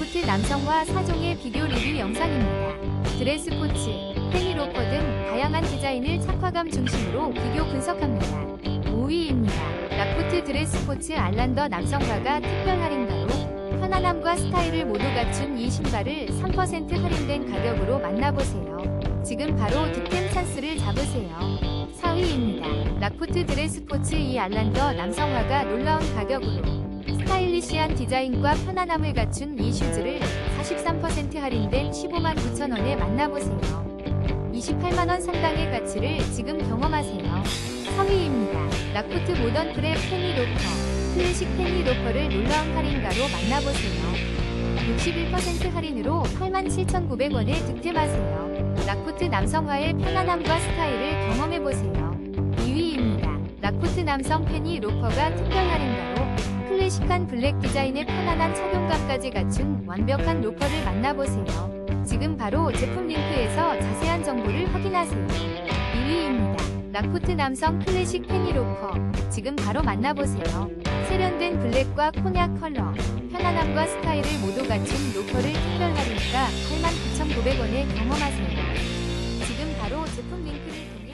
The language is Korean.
라코트 남성화 4종의 비교 리뷰 영상입니다. 드레스 코츠, 페니로퍼 등 다양한 디자인을 착화감 중심으로 비교 분석합니다. 5위입니다. 라코트 드레스 코츠 알란더 남성화가 특별 할인가로 편안함과 스타일을 모두 갖춘 이 신발을 3% 할인된 가격으로 만나보세요. 지금 바로 득템 찬스를 잡으세요. 4위입니다. 라코트 드레스 포츠 이 알란더 남성화가 놀라운 가격으로 스타일리시한 디자인과 편안함을 갖춘 이 슈즈를 43% 할인된 15만 9천 원에 만나보세요. 28만 원 상당의 가치를 지금 경험하세요. 3위입니다. 라코트 모던 프랩 페니 로퍼 클래식 페니 로퍼를 놀라운 할인가로 만나보세요. 61% 할인으로 87,900원에 득템하세요. 라코트 남성화의 편안함과 스타일을 경험해보세요. 2위입니다. 라코트 남성 페니 로퍼가 특별 할인가로 클래식한 블랙 디자인의 편안한 착용감까지 갖춘 완벽한 로퍼를 만나보세요. 지금 바로 제품 링크에서 자세한 정보를 확인하세요. 1위입니다. 라코트 남성 클래식 페니 로퍼 지금 바로 만나보세요. 세련된 블랙과 콘약 컬러, 편안함과 스타일을 모두 갖춘 로퍼를 특별 할인가 89,900원에 경험하세요. 지금 바로 제품 링크를 통해